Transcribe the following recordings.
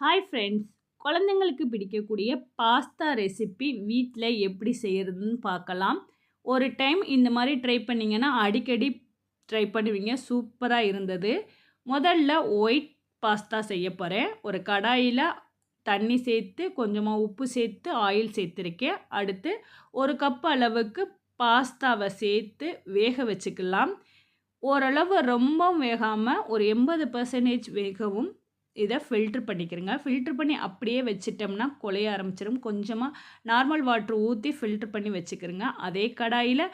Hi friends குழந்தைங்களுக்கு பிடிக்கக்கூடிய pasta recipe வீட்டில் எப்படி செய்கிறதுன்னு பார்க்கலாம். ஒரு டைம் இந்த மாதிரி ட்ரை பண்ணிங்கன்னா அடிக்கடி ட்ரை பண்ணுவீங்க. சூப்பராக இருந்தது. முதல்ல ஒயிட் பாஸ்தா செய்ய போகிறேன் ஒரு கடாயில் தண்ணி சேர்த்து கொஞ்சமாக உப்பு சேர்த்து ஆயில் சேர்த்துருக்கேன். அடுத்து ஒரு கப் அளவுக்கு பாஸ்தாவை சேர்த்து வேக வச்சுக்கலாம். ஓரளவு ரொம்ப வேகாமல் ஒரு எண்பது பர்சன்டேஜ் வேகவும் இதை ஃபில்ட்ரு பண்ணிக்கிறேங்க. ஃபில்ட்ரு பண்ணி அப்படியே வச்சிட்டோம்னா குலைய ஆரம்பிச்சிடும் கொஞ்சமாக நார்மல் வாட்ரு ஊற்றி ஃபில்ட்ரு பண்ணி வச்சுக்கிறேங்க. அதே கடாயில்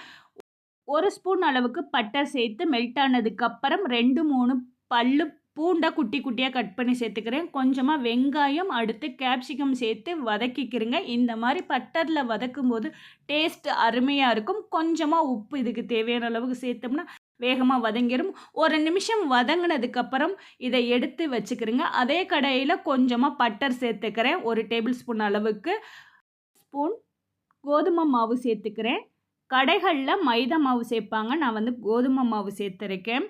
ஒரு ஸ்பூன் அளவுக்கு பட்டை சேர்த்து மெல்ட் ஆனதுக்கப்புறம் ரெண்டு மூணு பல்லு பூண்டை குட்டி குட்டியாக கட் பண்ணி சேர்த்துக்கிறேன். கொஞ்சமாக வெங்காயம் அடுத்து கேப்சிகம் சேர்த்து வதக்கிக்கிறேங்க. இந்த மாதிரி பட்டரில் வதக்கும் போது டேஸ்ட் அருமையாக இருக்கும். கொஞ்சமாக உப்பு இதுக்கு தேவையான அளவுக்கு சேர்த்தோம்னா வேகமாக வதங்கிடும் ஒரு நிமிஷம் வதங்கினதுக்கப்புறம் இதை எடுத்து வச்சுக்கிறேங்க அதே கடையில் கொஞ்சமாக பட்டர் சேர்த்துக்கிறேன். ஒரு டேபிள் ஸ்பூன் அளவுக்கு ஸ்பூன் கோதுமை மாவு சேர்த்துக்கிறேன். கடைகளில் மைதா மாவு சேர்ப்பாங்க. நான் வந்து கோதுமை மாவு சேர்த்துருக்கேன்.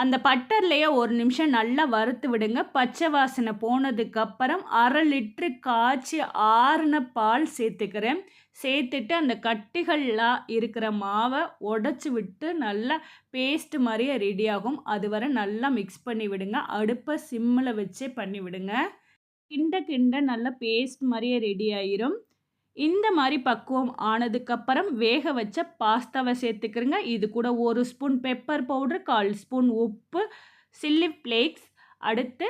அந்த பட்டர்லேயே ஒரு நிமிஷம் நல்லா வறுத்து விடுங்க. பச்சை வாசனை போனதுக்கப்புறம் அரை லிட்ரு காய்ச்சி ஆறுன பால் சேர்த்துக்கிறேன். சேர்த்துட்டு அந்த கட்டிகள்லாம் இருக்கிற மாவை உடச்சி விட்டு நல்லா பேஸ்ட் மாதிரியே ரெடி ஆகும். அது வரை நல்லா மிக்ஸ் பண்ணி விடுங்க. அடுப்பை சிம்மில் வச்சே பண்ணி விடுங்க. கிண்ட கிண்ட நல்லா பேஸ்ட் மாதிரியே ரெடி ஆயிரும். இந்த மாதிரி பக்குவம் ஆனதுக்கப்புறம் வேக வச்ச பாஸ்தாவை சேர்த்துக்கிறங்க. இது கூட ஒரு ஸ்பூன் பெப்பர் பவுடர் கால் ஸ்பூன் உப்பு சில்லி ஃப்ளேக்ஸ் அடுத்து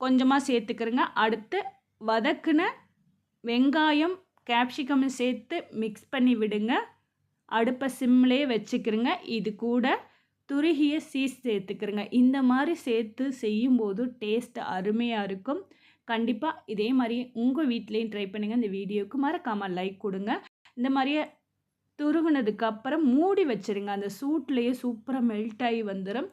கொஞ்சமாக சேர்த்துக்கிறங்க. அடுத்து வதக்குன வெங்காயம் கேப்சிகம் சேர்த்து மிக்ஸ் பண்ணி விடுங்க. அடுப்பை சிம்லேயே வச்சுக்கிறங்க. இது கூட துருகிய சீஸ் சேர்த்துக்கிறங்க. இந்த மாதிரி சேர்த்து செய்யும்போது டேஸ்ட் அருமையாக இருக்கும். கண்டிப்பாக இதே மாதிரி உங்கள் வீட்லேயும் ட்ரை பண்ணுங்கள் இந்த வீடியோவுக்கு மறக்காமல் லைக் கொடுங்க. இந்த மாதிரியே துருகுனதுக்கப்புறம் மூடி வச்சுருங்க. அந்த சூட்லேயே சூப்பராக மெல்ட் ஆகி வந்துடும்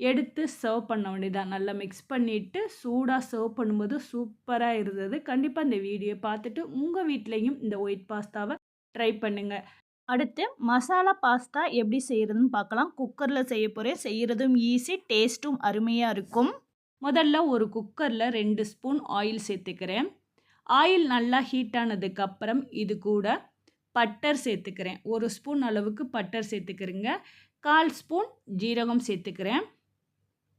எடுத்து சர்வ் பண்ண வேண்டியதான் நல்லா மிக்ஸ் பண்ணிவிட்டு சூடாக சர்வ் பண்ணும்போது சூப்பராக இருந்தது. கண்டிப்பாக இந்த வீடியோ பார்த்துட்டு உங்கள் வீட்லேயும் இந்த ஒயிட் பாஸ்தாவை ட்ரை பண்ணுங்கள் அடுத்து மசாலா பாஸ்தா எப்படி செய்கிறதுன்னு பார்க்கலாம். குக்கரில் செய்ய போகிறேன் செய்கிறதும் ஈஸி டேஸ்ட்டும் அருமையாக இருக்கும். முதல்ல ஒரு குக்கரில் ரெண்டு ஸ்பூன் ஆயில் சேர்த்துக்கிறேன். ஆயில் நல்லா ஹீட் ஆனதுக்கப்புறம் இது கூட பட்டர் சேர்த்துக்கிறேன். ஒரு ஸ்பூன் அளவுக்கு பட்டர் சேர்த்துக்கிறேங்க. கால் ஸ்பூன் ஜீரகம் சேர்த்துக்கிறேன்.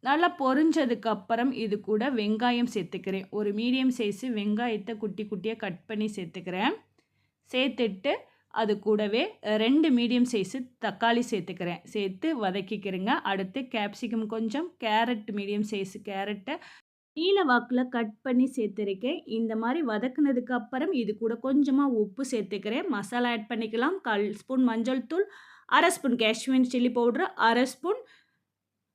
நல்லா பொரிஞ்சதுக்கப்புறம் இது கூட வெங்காயம் சேர்த்துக்கிறேன். ஒரு மீடியம் சைஸு வெங்காயத்தை குட்டி குட்டியாக கட் பண்ணி சேர்த்துக்கிறேன். சேர்த்துட்டு அது கூடவே ரெண்டு மீடியம் சைஸு தக்காளி சேர்த்துக்கிறேன். சேர்த்து வதக்கிக்கிறேங்க. அடுத்து கேப்சிகம் கொஞ்சம் கேரட் மீடியம் சைஸு கேரட்டை நீல வாக்கில் கட் பண்ணி சேர்த்துருக்கேன். இந்த மாதிரி வதக்குனதுக்கு அப்புறம் இது கூட கொஞ்சமாக உப்பு சேர்த்துக்கிறேன். மசாலா ஆட் பண்ணிக்கலாம். கால் ஸ்பூன் மஞ்சள் தூள் அரை ஸ்பூன் காஷ்மீர் சில்லி பவுட்ரு அரை ஸ்பூன்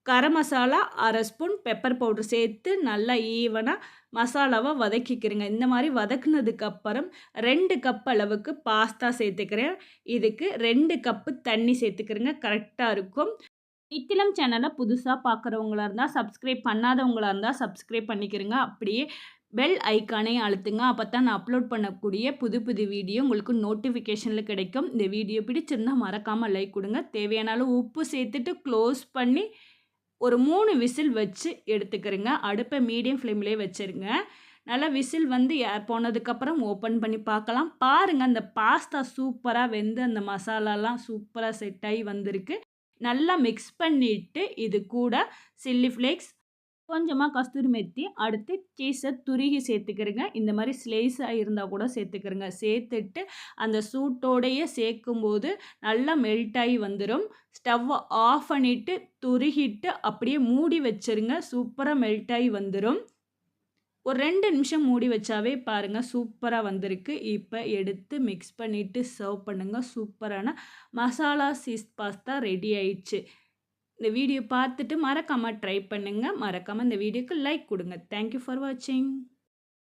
கரம் மசாலா அரை ஸ்பூன் பெப்பர் பவுடர் சேர்த்து நல்லா ஈவனாக மசாலாவை வதக்கிக்கிறேங்க. இந்த மாதிரி வதக்குனதுக்கப்புறம் ரெண்டு கப் அளவுக்கு பாஸ்தா சேர்த்துக்கிறேன். இதுக்கு ரெண்டு கப்பு தண்ணி சேர்த்துக்கிறேங்க. கரெக்டாக இருக்கும். நித்திலம் சேனலை புதுசாக பார்க்குறவங்களா இருந்தால் சப்ஸ்கிரைப் பண்ணாதவங்களாக இருந்தால் சப்ஸ்கிரைப் பண்ணிக்கிறேங்க. அப்படியே பெல் ஐக்கானே அழுத்துங்க. அப்போ தான் நான் அப்லோட் பண்ணக்கூடிய புது புது வீடியோ உங்களுக்கு நோட்டிஃபிகேஷனில் கிடைக்கும். இந்த வீடியோ பிடிச்சிருந்தால் மறக்காமல் லைக் கொடுங்க. தேவையான உப்பு சேர்த்துட்டு க்ளோஸ் பண்ணி ஒரு மூணு விசில் வச்சு எடுத்துக்கிறேங்க. அடுப்பை மீடியம் ஃப்ளேம்லேயே வச்சுருங்க. நல்லா விசில் வந்து போனதுக்கப்புறம் ஓப்பன் பண்ணி பார்க்கலாம். பாருங்கள் அந்த பாஸ்தா சூப்பராக வெந்து அந்த மசாலாலாம் சூப்பராக செட் ஆகி வந்திருக்கு. நல்லா மிக்ஸ் பண்ணிவிட்டு இது கூட சில்லி ஃப்ளேக்ஸ் கொஞ்சமாக கஸ்தூரி மெத்தி அடுத்து சீஸை துருகி சேர்த்துக்கிறேங்க. இந்த மாதிரி ஸ்லைஸாக இருந்தால் கூட சேர்த்துக்கிறேங்க. சேர்த்துட்டு அந்த சூட்டோடையே சேர்க்கும்போது நல்லா மெல்ட் ஆகி வந்துடும் ஸ்டவ்வை ஆஃப் பண்ணிவிட்டு துருகிட்டு அப்படியே மூடி வச்சுருங்க. சூப்பராக மெல்ட் ஆகி வந்துடும் ஒரு ரெண்டு நிமிஷம் மூடி வச்சாவே பாருங்கள் சூப்பராக வந்திருக்கு. இப்போ எடுத்து மிக்ஸ் பண்ணிவிட்டு சர்வ் பண்ணுங்கள் சூப்பரான மசாலா சீஸ் பாஸ்தா ரெடி ஆயிடுச்சு. இந்த வீடியோ பார்த்துட்டு மறக்காமல் ட்ரை பண்ணுங்கள் மறக்காமல் இந்த வீடியோக்கு லைக் கொடுங்க. தேங்க்யூ ஃபார் வாட்சிங்